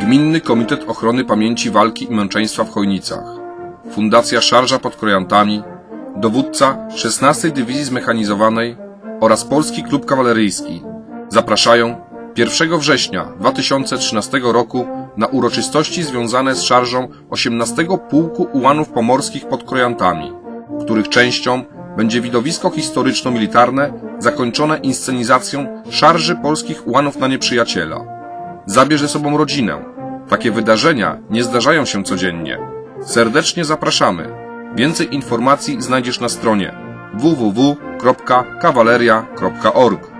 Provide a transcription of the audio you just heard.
Gminny Komitet Ochrony Pamięci Walki i Męczeństwa w Chojnicach, Fundacja Szarża pod Krojantami, dowódca 16 Dywizji Zmechanizowanej oraz Polski Klub Kawaleryjski zapraszają 1 września 2013 roku na uroczystości związane z szarżą 18 Pułku Ułanów Pomorskich pod Krojantami, których częścią będzie widowisko historyczno-militarne zakończone inscenizacją szarży polskich ułanów na nieprzyjaciela. Zabierz ze sobą rodzinę. Takie wydarzenia nie zdarzają się codziennie. Serdecznie zapraszamy. Więcej informacji znajdziesz na stronie www.kawaleria.org.